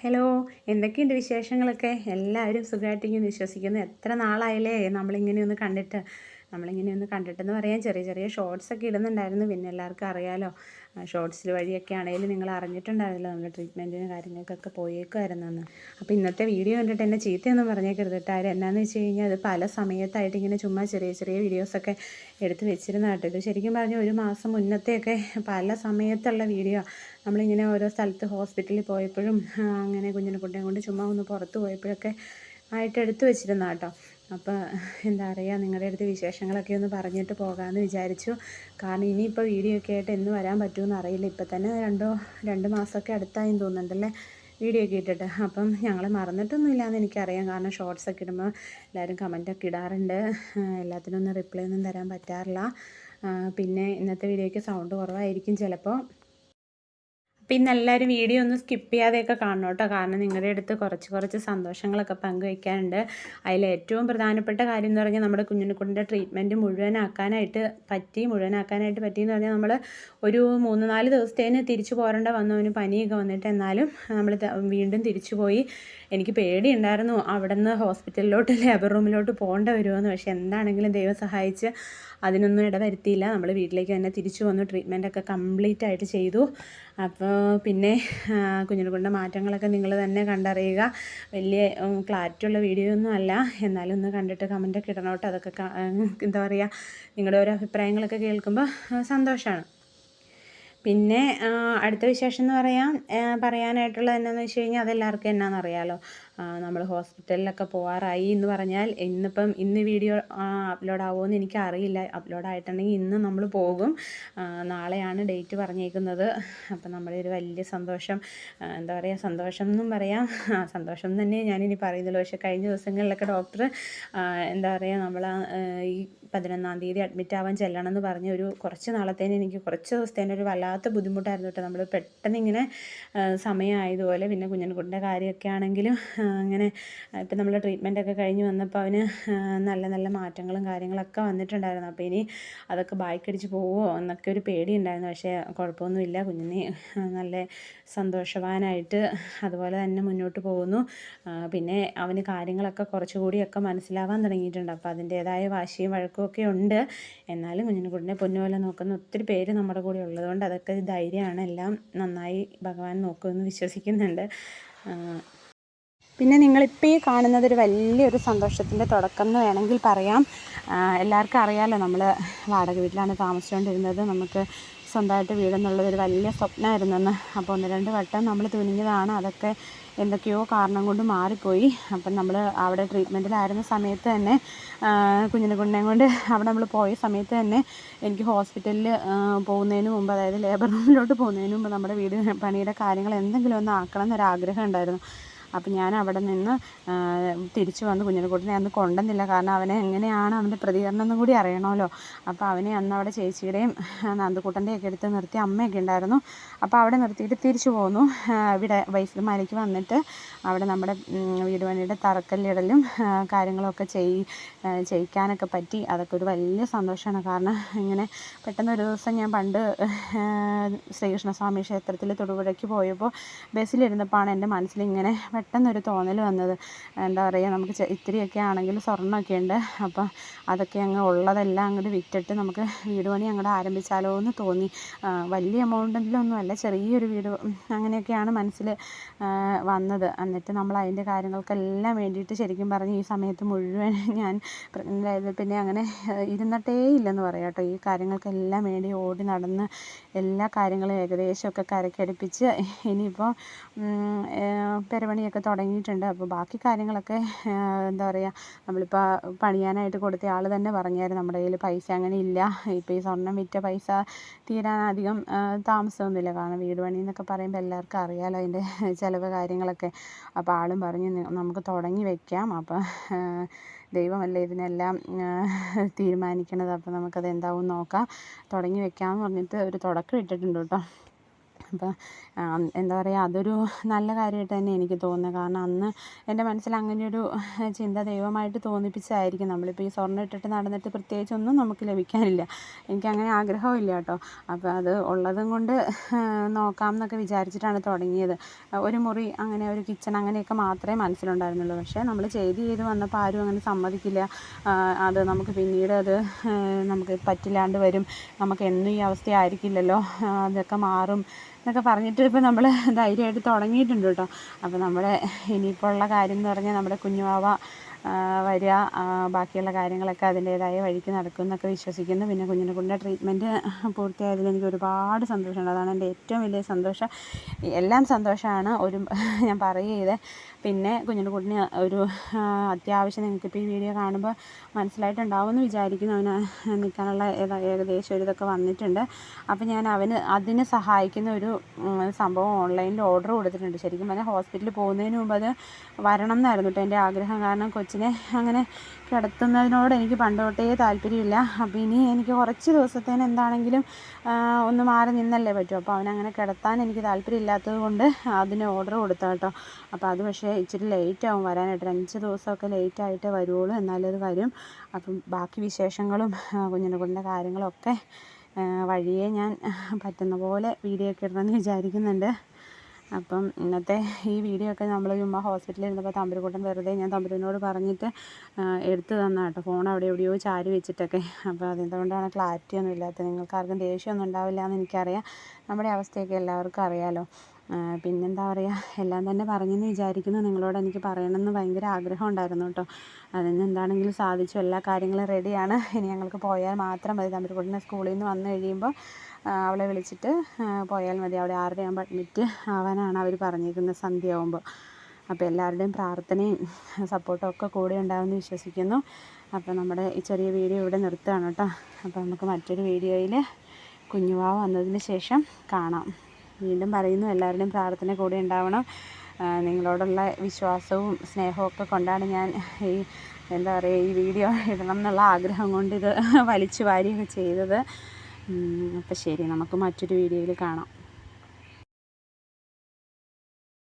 Hello എന്തൊക്കെയുണ്ട് വിശേഷങ്ങളൊക്കെ? എല്ലാവരും സുഖമായിട്ടിരിക്കുന്നു വിശ്വസിക്കുന്നു. എത്ര നാളായില്ലേ? നമ്മളിങ്ങനെ ഒന്ന് കണ്ടിട്ട്. നമ്മളിങ്ങനെ ഒന്ന് കണ്ടിട്ടെന്ന് പറയാൻ ചെറിയ ചെറിയ ഷോർട്സ് ഒക്കെ ഇടുന്നുണ്ടായിരുന്നു. പിന്നെ എല്ലാവർക്കും അറിയാലോ ഷോർട്സിൽ വഴിയൊക്കെ ആണെങ്കിലും നിങ്ങൾ അറിഞ്ഞിട്ടുണ്ടായിരുന്നല്ലോ നമ്മുടെ ട്രീറ്റ്മെന്റിന് കാര്യങ്ങൾക്കൊക്കെ പോയേക്കുമായിരുന്നു അന്ന് അപ്പോൾ ഇന്നത്തെ വീഡിയോ കണ്ടിട്ട് എന്നെ ചീത്തയൊന്നും പറഞ്ഞേക്കരുത് കേട്ടോ എന്നാന്ന് വെച്ച് കഴിഞ്ഞാൽ അത് പല സമയത്തായിട്ട് ഇങ്ങനെ ചുമ്മാ ചെറിയ ചെറിയ വീഡിയോസൊക്കെ എടുത്ത് വെച്ചിരുന്ന കേട്ടോ. ഇത് ശരിക്കും പറഞ്ഞാൽ ഒരു മാസം മുന്നത്തെയൊക്കെ പല സമയത്തുള്ള വീഡിയോ നമ്മളിങ്ങനെ ഓരോ സ്ഥലത്ത് ഹോസ്പിറ്റലിൽ പോയപ്പോഴും അങ്ങനെ കുഞ്ഞിനെ കുട്ടിയെ കൊണ്ട് ചുമ്മാ ഒന്ന് പുറത്ത് പോയപ്പോഴൊക്കെ ആയിട്ട് എടുത്തു വെച്ചിരുന്ന കേട്ടോ. അപ്പോൾ എന്താ പറയുക നിങ്ങളുടെ അടുത്ത് വിശേഷങ്ങളൊക്കെ ഒന്ന് പറഞ്ഞിട്ട് പോകാമെന്ന് വിചാരിച്ചു. കാരണം ഇനിയിപ്പോൾ വീഡിയോ ഒക്കെ ആയിട്ട് എന്ന് വരാൻ പറ്റുമെന്ന് അറിയില്ല. ഇപ്പം തന്നെ രണ്ടോ രണ്ട് മാസമൊക്കെ അടുത്തായി തോന്നുന്നുണ്ടല്ലേ വീഡിയോ ഒക്കെ ഇട്ടിട്ട്. അപ്പം ഞങ്ങൾ മറന്നിട്ടൊന്നുമില്ല എന്ന് എനിക്കറിയാം. കാരണം ഷോർട്സ് ഒക്കെ ഇടുമ്പോൾ എല്ലാവരും കമന്റൊക്കെ ഇടാറുണ്ട്. എല്ലാത്തിനും ഒന്നും റിപ്ലൈ ഒന്നും തരാൻ പറ്റാറില്ല. പിന്നെ ഇന്നത്തെ വീഡിയോയ്ക്ക് സൗണ്ട് കുറവായിരിക്കും ചിലപ്പോൾ പിന്നെ എല്ലാവരും വീഡിയോ ഒന്ന് സ്കിപ്പ് ചെയ്യാതെയൊക്കെ കാണണം കേട്ടോ. കാരണം നിങ്ങളുടെ അടുത്ത് കുറച്ച് കുറച്ച് സന്തോഷങ്ങളൊക്കെ പങ്കുവയ്ക്കാനുണ്ട് അതിൽ ഏറ്റവും പ്രധാനപ്പെട്ട കാര്യം എന്ന് പറഞ്ഞാൽ നമ്മുടെ കുഞ്ഞിനെക്കുട്ടിന്റെ ട്രീറ്റ്മെന്റ് മുഴുവനാക്കാനായിട്ട് പറ്റി മുഴുവനാക്കാനായിട്ട് പറ്റി എന്ന് പറഞ്ഞാൽ നമ്മൾ ഒരു മൂന്ന് നാല് ദിവസത്തേന് തിരിച്ചു പോരേണ്ട വന്നവന് പനിയൊക്കെ വന്നിട്ട് എന്നാലും നമ്മൾ വീണ്ടും തിരിച്ചു പോയി. എനിക്ക് പേടിയുണ്ടായിരുന്നു അവിടെ നിന്ന് ഹോസ്പിറ്റലിലോട്ട് ലേബർ റൂമിലോട്ട് പോകേണ്ട വരുമെന്ന് പക്ഷേ എന്താണെങ്കിലും ദൈവം സഹായിച്ച് അതിനൊന്നും ഇടവരുത്തിയില്ല. നമ്മൾ വീട്ടിലേക്ക് തന്നെ തിരിച്ചു വന്നു. ട്രീറ്റ്മെന്റൊക്കെ കംപ്ലീറ്റ് ആയിട്ട് ചെയ്തു. അപ്പോൾ പിന്നെ കുഞ്ഞിനെക്കൊണ്ട് മാറ്റങ്ങളൊക്കെ നിങ്ങൾ തന്നെ കണ്ടറിയുക. വലിയ ക്ലാരിറ്റി ഉള്ള വീഡിയോ ഒന്നും അല്ല. എന്നാലും ഒന്ന് കണ്ടിട്ട് കമന്റൊക്കെ ഇടണോട്ടോ. അതൊക്കെ എന്താ പറയുക നിങ്ങളുടെ ഓരോ അഭിപ്രായങ്ങളൊക്കെ കേൾക്കുമ്പോൾ സന്തോഷമാണ് പിന്നെ അടുത്ത വിശേഷം എന്ന് പറയാൻ പറയാനായിട്ടുള്ളത് എന്നാന്ന് വെച്ച് കഴിഞ്ഞാൽ അതെല്ലാവർക്കും എന്നാന്നറിയാമല്ലോ നമ്മൾ ഹോസ്പിറ്റലിലൊക്കെ പോകാറായി എന്ന് പറഞ്ഞാൽ ഇന്നിപ്പം ഇന്ന് വീഡിയോ അപ്ലോഡ് ആവുമോ എനിക്ക് അറിയില്ല അപ്ലോഡ് ആയിട്ടുണ്ടെങ്കിൽ ഇന്ന് നമ്മൾ പോകും. നാളെയാണ് ഡേറ്റ് പറഞ്ഞേക്കുന്നത്. അപ്പം നമ്മുടെ ഒരു വലിയ സന്തോഷം എന്താ പറയുക സന്തോഷം എന്നും പറയാം. സന്തോഷം തന്നെ ഞാനിനി പറയുന്നുള്ളൂ. പക്ഷേ കഴിഞ്ഞ ദിവസങ്ങളിലൊക്കെ ഡോക്ടർ എന്താ പറയുക നമ്മൾ ഈ പതിനൊന്നാം തീയതി അഡ്മിറ്റ് ആവാൻ ചെല്ലണം എന്ന് പറഞ്ഞ ഒരു കുറച്ച് നാളത്തേന് എനിക്ക് കുറച്ച് ദിവസത്തേന് ഒരു വല്ലാത്ത ബുദ്ധിമുട്ടായിരുന്നു കേട്ടോ. നമ്മൾ പെട്ടെന്ന് ഇങ്ങനെ സമയമായതുപോലെ പിന്നെ കുഞ്ഞൻകുട്ടിന്റെ കാര്യമൊക്കെ ആണെങ്കിലും അങ്ങനെ ഇപ്പം നമ്മൾ ട്രീറ്റ്മെന്റൊക്കെ കഴിഞ്ഞ് വന്നപ്പോൾ അവന് നല്ല നല്ല മാറ്റങ്ങളും കാര്യങ്ങളൊക്കെ വന്നിട്ടുണ്ടായിരുന്നു. അപ്പോൾ ഇനി അതൊക്കെ ബായ്ക്കടിച്ച് പോവുമോ എന്നൊക്കെ ഒരു പേടി ഉണ്ടായിരുന്നു പക്ഷേ കുഴപ്പമൊന്നുമില്ല. കുഞ്ഞിനെ നല്ല സന്തോഷവാനായിട്ട് അതുപോലെ തന്നെ മുന്നോട്ട് പോകുന്നു. പിന്നെ അവന് കാര്യങ്ങളൊക്കെ കുറച്ചുകൂടിയൊക്കെ മനസ്സിലാവാൻ തുടങ്ങിയിട്ടുണ്ട്. അപ്പോൾ അതിന്റേതായ വാശിയും വഴക്കും ഒക്കെ ഉണ്ട്. എന്നാലും കുഞ്ഞിനെ പൊന്നുപോലെ നോക്കുന്ന ഒത്തിരി പേര് നമ്മുടെ കൂടെ ഉള്ളതുകൊണ്ട് അതൊക്കെ ധൈര്യമാണ്. എല്ലാം നന്നായി ഭഗവാൻ നോക്കുമെന്ന് വിശ്വസിക്കുന്നുണ്ട്. പിന്നെ നിങ്ങളിപ്പോൾ ഈ കാണുന്നത് ഒരു വലിയൊരു സന്തോഷത്തിന്റെ തുടക്കം എന്ന് വേണമെങ്കിൽ പറയാം. എല്ലാവർക്കും അറിയാമല്ലോ നമ്മൾ വാടക വീട്ടിലാണ് താമസിച്ചുകൊണ്ടിരുന്നത്. നമുക്ക് സ്വന്തമായിട്ട് വീടെന്നുള്ളത് ഒരു വലിയ സ്വപ്നമായിരുന്നെന്ന്. അപ്പോൾ ഒന്ന് രണ്ട് വട്ടം നമ്മൾ തുനിഞ്ഞതാണ്. അതൊക്കെ എന്തൊക്കെയോ കാരണം കൊണ്ട് മാറിപ്പോയി. അപ്പം നമ്മൾ അവിടെ ട്രീറ്റ്മെന്റിലായിരുന്ന സമയത്ത് തന്നെ കുഞ്ഞിനെ കുഞ്ഞിനെ കൊണ്ട് അവിടെ നമ്മൾ പോയ സമയത്ത് തന്നെ എനിക്ക് ഹോസ്പിറ്റലിൽ പോകുന്നതിന് മുമ്പ് അതായത് ലേബർ റൂമിലോട്ട് പോകുന്നതിന് മുമ്പ് നമ്മുടെ വീട് പണിയുടെ കാര്യങ്ങൾ എന്തെങ്കിലും ഒന്ന് ആക്കണം എന്നൊരാഗ്രഹം ഉണ്ടായിരുന്നു. അപ്പം ഞാൻ അവിടെ നിന്ന് തിരിച്ചു വന്ന് കുഞ്ഞിനെക്കുട്ടിനെ. അന്ന് കൊണ്ടുവന്നില്ല. കാരണം അവനെ എങ്ങനെയാണ് അവന്റെ പ്രതികരണം എന്നും കൂടി അറിയണമല്ലോ. അപ്പോൾ അവനെ അന്ന് അവിടെ ചേച്ചിയുടെയും നന്ദുക്കുട്ടന്റെയൊക്കെ അടുത്ത് നിർത്തി അമ്മയൊക്കെ ഉണ്ടായിരുന്നു. അപ്പോൾ അവിടെ നിർത്തിയിട്ട് തിരിച്ചു പോന്നു. ഇവിടെ വൈഫിമാരേക്ക് വന്നിട്ട് അവിടെ നമ്മുടെ വീട് തറക്കല്ലിടലും കാര്യങ്ങളൊക്കെ ചെയ് ചെയ്യിക്കാനൊക്കെ പറ്റി. അതൊക്കെ ഒരു വലിയ സന്തോഷമാണ് കാരണം ഇങ്ങനെ പെട്ടെന്ന് ഒരു ദിവസം ഞാൻ പണ്ട് ശ്രീകൃഷ്ണസ്വാമി ക്ഷേത്രത്തിൽ തൊടുപുഴയ്ക്ക് പോയപ്പോൾ ബസ്സിലിരുന്നപ്പോൾ എന്റെ മനസ്സിൽ ഇങ്ങനെ പെട്ടെന്നൊരു തോന്നൽ വന്നത്. എന്താ പറയുക നമുക്ക് ഇത്തിരിയൊക്കെ ആണെങ്കിൽ സ്വർണമൊക്കെ ഉണ്ട്. അപ്പോൾ അതൊക്കെ അങ്ങ് ഉള്ളതെല്ലാം അങ്ങോട്ട് വിറ്റിട്ട് നമുക്ക് വീട് പണി അങ്ങോട്ട് ആരംഭിച്ചാലോ എന്ന് തോന്നി. വലിയ എമൗണ്ടിലൊന്നും അല്ല ചെറിയൊരു വീട് അങ്ങനെയൊക്കെയാണ് മനസ്സിൽ വന്നത്. എന്നിട്ട് നമ്മൾ അതിന്റെ കാര്യങ്ങൾക്കെല്ലാം വേണ്ടിയിട്ട് ശരിക്കും പറഞ്ഞ് ഈ സമയത്ത് മുഴുവൻ ഞാൻ പിന്നെ അങ്ങനെ ഇരുന്നിട്ടേ ഇല്ലെന്ന് പറയാം കേട്ടോ. ഈ കാര്യങ്ങൾക്കെല്ലാം വേണ്ടി ഓടി നടന്ന് എല്ലാ കാര്യങ്ങളും ഏകദേശമൊക്കെ കരക്കടുപ്പിച്ച് ഇനിയിപ്പോൾ പെരപണി പണിയൊക്കെ തുടങ്ങിയിട്ടുണ്ട്. അപ്പോൾ ബാക്കി കാര്യങ്ങളൊക്കെ എന്താ പറയുക നമ്മളിപ്പോൾ പണിയാനായിട്ട് കൊടുത്ത ആൾ തന്നെ പറഞ്ഞായിരുന്നു. നമ്മുടെ കയ്യിൽ പൈസ അങ്ങനെ ഇല്ല. ഇപ്പോൾ ഈ സ്വർണം വിറ്റ പൈസ തീരാൻ അധികം താമസമൊന്നുമില്ല. കാരണം വീട് പണി എന്നൊക്കെ പറയുമ്പോൾ എല്ലാവർക്കും അറിയാമല്ലോ അതിന്റെ ചിലവ് കാര്യങ്ങളൊക്കെ. അപ്പോൾ ആളും പറഞ്ഞു നമുക്ക് തുടങ്ങി വെക്കാം. അപ്പോൾ ദൈവമല്ലേ ഇതിനെല്ലാം തീരുമാനിക്കണത്. അപ്പോൾ നമുക്കത് എന്താവും നോക്കാം. തുടങ്ങി വെക്കാമെന്ന് പറഞ്ഞിട്ട് ഒരു തുടക്കം ഇട്ടിട്ടുണ്ട് കേട്ടോ. അപ്പോൾ എന്താ പറയുക അതൊരു നല്ല കാര്യമായിട്ട് തന്നെ എനിക്ക് തോന്നുന്നത് കാരണം അന്ന് എന്റെ മനസ്സിൽ അങ്ങനെയൊരു ചിന്ത ദൈവമായിട്ട് തോന്നിപ്പിച്ചതായിരിക്കും. നമ്മളിപ്പോൾ ഈ സ്വർണം ഇട്ടിട്ട് നടന്നിട്ട് പ്രത്യേകിച്ചൊന്നും നമുക്ക് ലഭിക്കാനില്ല. എനിക്കങ്ങനെ ആഗ്രഹമില്ല കേട്ടോ. അപ്പോൾ അത് ഉള്ളതും കൊണ്ട് നോക്കാം എന്നൊക്കെ വിചാരിച്ചിട്ടാണ് തുടങ്ങിയത്. ഒരു മുറി അങ്ങനെ ഒരു കിച്ചൺ അങ്ങനെയൊക്കെ മാത്രമേ മനസ്സിലുണ്ടായിരുന്നുള്ളൂ. പക്ഷേ നമ്മൾ ചെയ്ത് ചെയ്ത് വന്നപ്പോൾ ആരും അങ്ങനെ സമ്മതിക്കില്ല. അത് നമുക്ക് പിന്നീട് അത് നമുക്ക് പറ്റില്ലാണ്ട് വരും. നമുക്ക് എന്നും ഈ അവസ്ഥയായിരിക്കില്ലല്ലോ. അതൊക്കെ മാറും. എന്നൊക്കെ പറഞ്ഞിട്ട് ഇപ്പോൾ നമ്മൾ ധൈര്യമായിട്ട് തുടങ്ങിയിട്ടുണ്ട് കേട്ടോ. അപ്പോൾ നമ്മുടെ ഇനിയിപ്പോൾ ഉള്ള കാര്യം എന്ന് പറഞ്ഞാൽ നമ്മുടെ കുഞ്ഞുവാവ വരിക ബാക്കിയുള്ള കാര്യങ്ങളൊക്കെ അതിന്റേതായ വഴിക്ക് നടക്കും എന്നൊക്കെ വിശ്വസിക്കുന്നു. പിന്നെ കുഞ്ഞിനെ കൊണ്ട് ട്രീറ്റ്മെന്റ് പൂർത്തിയായതിൽ എനിക്ക് ഒരുപാട് സന്തോഷമുണ്ട്. അതാണ് എന്റെ ഏറ്റവും വലിയ സന്തോഷം. എല്ലാം സന്തോഷമാണ്. ഒരു ഞാൻ പറയുക പിന്നെ കുഞ്ഞിന്റെ കൂടിന് ഒരു അത്യാവശ്യം നിങ്ങൾക്കിപ്പോൾ ഈ വീഡിയോ കാണുമ്പോൾ മനസ്സിലായിട്ടുണ്ടാവും എന്ന് വിചാരിക്കുന്നു. അവന് നിൽക്കാനുള്ള ഏകദേശം ഒരു ഇതൊക്കെ വന്നിട്ടുണ്ട്. അപ്പോൾ ഞാൻ അവന് അതിന് സഹായിക്കുന്ന ഒരു സംഭവം ഓൺലൈനിൽ ഓർഡർ കൊടുത്തിട്ടുണ്ട്. ശരിക്കും പറഞ്ഞാൽ ഹോസ്പിറ്റലിൽ പോകുന്നതിന് മുമ്പ് അത് വരണം എന്നായിരുന്നു കേട്ടോ എന്റെ ആഗ്രഹം. കാരണം കൊച്ചിനെ അങ്ങനെ കിടത്തുന്നതിനോട് എനിക്ക് പണ്ട് തൊട്ടേ താല്പര്യമില്ല. അപ്പോൾ ഇനി എനിക്ക് കുറച്ച് ദിവസത്തേന് എന്താണെങ്കിലും ഒന്ന് മാറി നിന്നല്ലേ പറ്റും. അപ്പോൾ അവനങ്ങനെ കിടത്താൻ എനിക്ക് താല്പര്യമില്ലാത്തത് കൊണ്ട് അതിന് ഓർഡർ കൊടുത്ത കേട്ടോ. അപ്പോൾ അത് പക്ഷേ ഇച്ചിരി ലേറ്റ് ആവും വരാനായിട്ട്. അഞ്ച് ദിവസമൊക്കെ ലേറ്റ് ആയിട്ട് വരുള്ളൂ എന്നാലത് വരും അപ്പം ബാക്കി വിശേഷങ്ങളും കുഞ്ഞിനെ കൊണ്ട കാര്യങ്ങളൊക്കെ വഴിയേ ഞാൻ പറ്റുന്ന പോലെ വീഡിയോ ഒക്കെ ഇടണമെന്ന് വിചാരിക്കുന്നുണ്ട്. അപ്പം ഇന്നത്തെ ഈ വീഡിയോ ഒക്കെ നമ്മൾ ചുമ്മാ ഹോസ്പിറ്റലിൽ ഇരുന്നപ്പോൾ തമ്പുരുക്കൂട്ടൻ വെറുതെ ഞാൻ തമ്പുരുവിനോട് പറഞ്ഞിട്ട് എടുത്തു തന്ന കേട്ടോ. ഫോൺ അവിടെ എവിടെയോ ചാരി വെച്ചിട്ടൊക്കെ. അപ്പോൾ അതെന്തുകൊണ്ടാണ് ക്ലാരിറ്റി ഒന്നും ഇല്ലാത്തത്? നിങ്ങൾക്ക് ആർക്കും ദേഷ്യമൊന്നും ഉണ്ടാവില്ല എന്ന് എനിക്കറിയാം. നമ്മുടെ അവസ്ഥയൊക്കെ എല്ലാവർക്കും അറിയാമല്ലോ പിന്നെന്താ പറയുക എല്ലാം തന്നെ പറഞ്ഞെന്ന് വിചാരിക്കുന്നു. നിങ്ങളോട് എനിക്ക് പറയണമെന്ന് ഭയങ്കര ആഗ്രഹം ഉണ്ടായിരുന്നു കേട്ടോ. അതിന് എന്താണെങ്കിലും സാധിച്ചു. എല്ലാ കാര്യങ്ങളും റെഡിയാണ് ഇനി ഞങ്ങൾക്ക് പോയാൽ മാത്രം മതി. തമ്പുരുക്കുട്ടനെ സ്കൂളിൽ നിന്ന് വന്നു കഴിയുമ്പോൾ അവളെ വിളിച്ചിട്ട് പോയാൽ മതി. അവിടെ ആറരയാകുമ്പോൾ അഡ്മിറ്റ് ആവാനാണ് അവർ പറഞ്ഞിരിക്കുന്നത് സന്ധ്യയാകുമ്പോൾ അപ്പോൾ എല്ലാവരുടെയും പ്രാർത്ഥനയും സപ്പോർട്ടും ഒക്കെ കൂടെ ഉണ്ടാകുമെന്ന് വിശ്വസിക്കുന്നു. അപ്പോൾ നമ്മുടെ ഈ ചെറിയ വീഡിയോ ഇവിടെ നിർത്തുകയാണ് കേട്ടോ. അപ്പോൾ നമുക്ക് മറ്റൊരു വീഡിയോയിൽ കുഞ്ഞുവാവ് വന്നതിന് ശേഷം കാണാം. വീണ്ടും പറയുന്നു എല്ലാവരുടെയും പ്രാർത്ഥന കൂടെ ഉണ്ടാവണം. നിങ്ങളോടുള്ള വിശ്വാസവും സ്നേഹവും കൊണ്ടാണ് ഞാൻ ഈ എന്താ പറയുക ഈ വീഡിയോ ഇടണം എന്നുള്ള ആഗ്രഹം കൊണ്ട് ഇത് വലിച്ചു വാരിയൊക്കെ ചെയ്തത്. അപ്പോൾ ശരി നമുക്ക് മറ്റൊരു വീഡിയോയിൽ കാണാം.